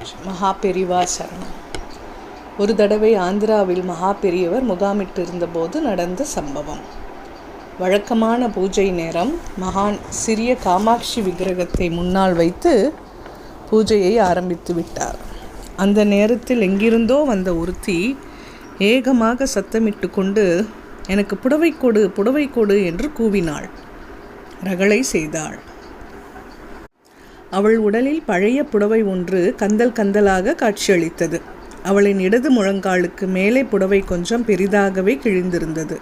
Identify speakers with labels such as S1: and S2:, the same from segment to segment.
S1: மகா பெரிவா சரணம். ஒரு தடவை ஆந்திராவில் மகா பெரியவர் முகாமிட்டு இருந்தபோது நடந்த சம்பவம். வழக்கமான பூஜை நேரம் மகான் சிறிய காமாட்சி விக்கிரகத்தை முன்னால் வைத்து பூஜையை ஆரம்பித்து விட்டார். அந்த நேரத்தில் எங்கிருந்தோ வந்த ஒருத்தி ஏகமாக சத்தமிட்டு கொண்டு எனக்கு புடவை கொடு புடவை கொடு என்று கூவினாள். ரகளை செய்தாள். அவள் உடலில் பழைய புடவை ஒன்று கந்தல் கந்தலாக காட்சியளித்தது. அவளின் இடது முழங்காலுக்கு மேலே புடவை கொஞ்சம் பெரிதாகவே கிழிந்திருந்தது.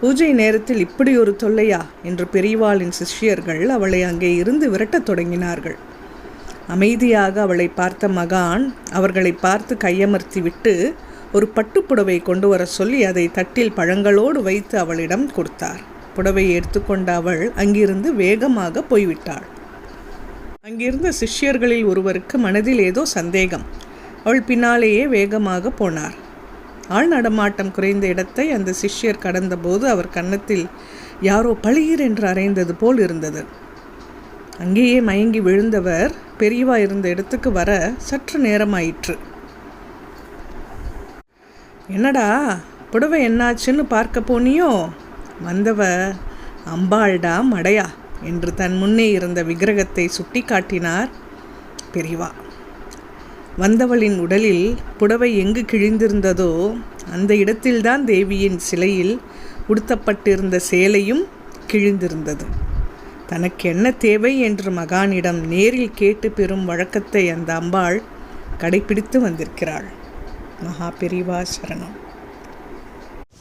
S1: பூஜை நேரத்தில் இப்படி ஒரு தொல்லையா? என்று பெரியவாளின் சிஷ்யர்கள் அவளை அங்கே இருந்து விரட்டத் தொடங்கினார்கள். அமைதியாக அவளை பார்த்த மகான் அவர்களை பார்த்து கையமர்த்தி விட்டு ஒரு பட்டுப்புடவை கொண்டு வர சொல்லி அதை தட்டில் பழங்களோடு வைத்து அவளிடம் கொடுத்தார். புடவையை எடுத்துக்கொண்ட அவள் அங்கிருந்து வேகமாக போய்விட்டாள். அங்கிருந்த சிஷ்யர்களில் ஒருவருக்கு மனதில் ஏதோ சந்தேகம். அவள் பின்னாலேயே வேகமாக போனார். ஆள் நடமாட்டம் குறைந்த இடத்தை அந்த சிஷ்யர் கடந்தபோது அவர் கன்னத்தில் யாரோ பழியீர் என்று அறைந்தது போல் இருந்தது. அங்கேயே மயங்கி விழுந்தவர் பெரியவா இருந்த இடத்துக்கு வர சற்று நேரமாயிற்று. என்னடா புடவை என்னாச்சுன்னு பார்க்க போனியோ? வந்தவ அம்பாள்டா மடையா. என்று தன் முன்னே இருந்த விக்கிரகத்தை சுட்டி காட்டினார் பெரிவா. வந்தவளின் உடலில் புடவை எங்கு கிழிந்திருந்ததோ அந்த இடத்தில்தான் தேவியின் சிலையில் உடுத்தப்பட்டிருந்த சேலையும் கிழிந்திருந்தது. தனக்கு என்ன தேவை என்று மகானிடம் நேரில் கேட்டு பெறும் வழக்கத்தை அந்த அம்பாள் கடைபிடித்து வந்திருக்கிறாள். மகா பெரிவா சரணம்.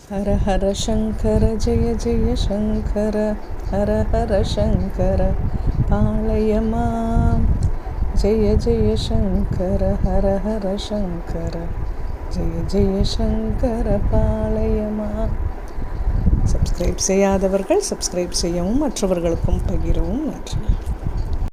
S1: ஹர ஹர சங்கர ஜெய ஜெய சங்கர ஹர ஹர சங்கர பாளையமா ஜெய ஜெய சங்கர ஹர ஹர சங்கர ஜெய ஜெய சங்கர பாளையமா சப்ஸ்கிரைப் செய்யாதவர்கள் சப்ஸ்கிரைப் செய்யவும் மற்றவர்களுக்கும் பகிரவும் நன்றி.